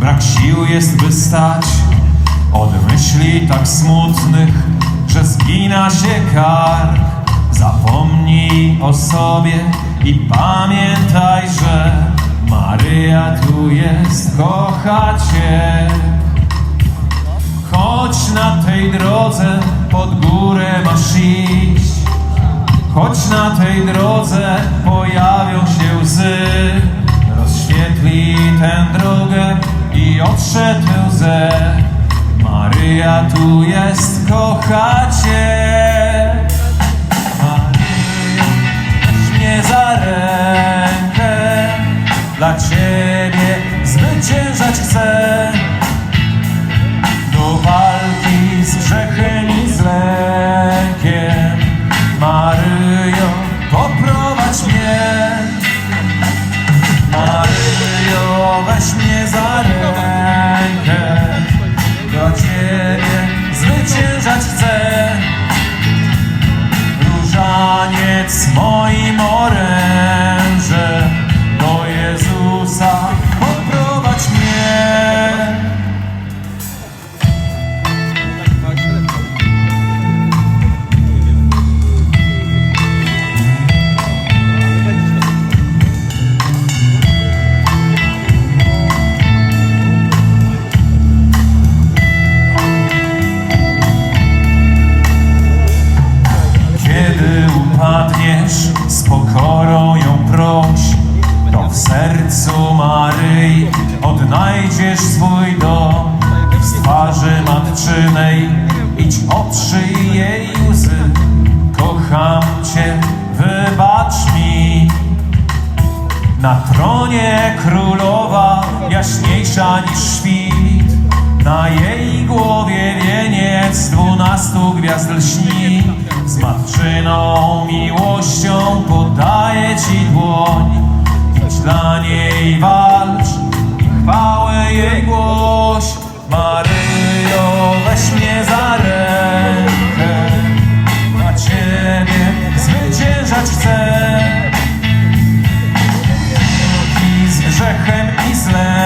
brak sił jest by stać od myśli tak smutnych, że zgina się kark. Zapomnij o sobie i pamiętaj, że Maryja tu jest, kocha Cię. Chodź na tej drodze, pod górę masz iść. Choć na tej drodze pojawią się łzy, drogę i otrze tę łzę. Maryja tu jest, kocha Cię. Maryjo, weź mnie za rękę, dla Ciebie zwyciężać chcę. To w sercu Maryi odnajdziesz swój dom. Z twarzy matczynej idź otrzyj jej łzy. Kocham Cię, wybacz mi. Na tronie królowa jaśniejsza niż świt Na jej głowie wieniec dwunastu gwiazd lśni Z matczyną miłością podaję Ci dłoń man.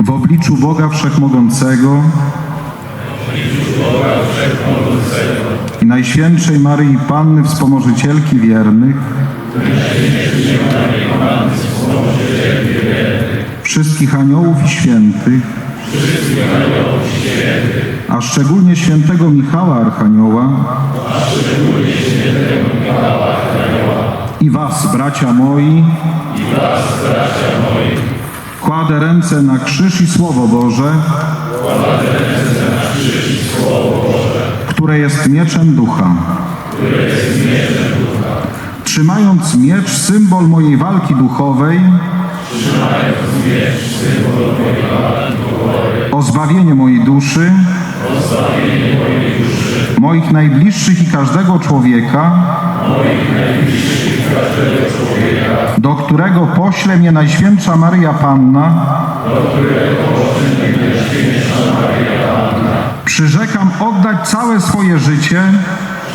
W obliczu Boga Wszechmogącego i Najświętszej Maryi Panny Wspomożycielki wiernych wszystkich aniołów i świętych a szczególnie świętego Michała Archanioła i was, bracia moi, Kładę ręce na krzyż i Słowo Boże, które jest mieczem ducha. Trzymając miecz, symbol mojej walki duchowej, o zbawienie mojej duszy, moich najbliższych i każdego człowieka, do którego pośle mnie Najświętsza Maryja Panna, przyrzekam oddać całe swoje życie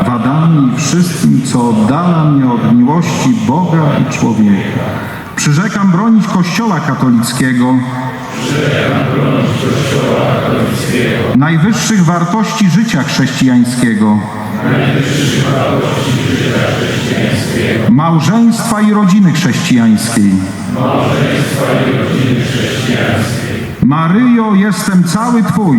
Wadami i wszystkim, co oddala mnie od miłości Boga i człowieka. Przyrzekam bronić Kościoła katolickiego, najwyższych wartości życia chrześcijańskiego, małżeństwa i rodziny chrześcijańskiej. Maryjo, jestem cały Twój.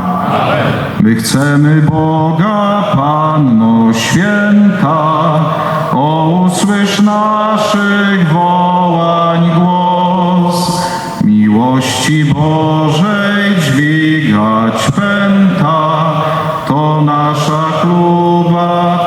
My chcemy Boga, Panno Święta, o usłysz naszych wołań głos. Miłości Bożej dźwigać pęta, to nasza chluba,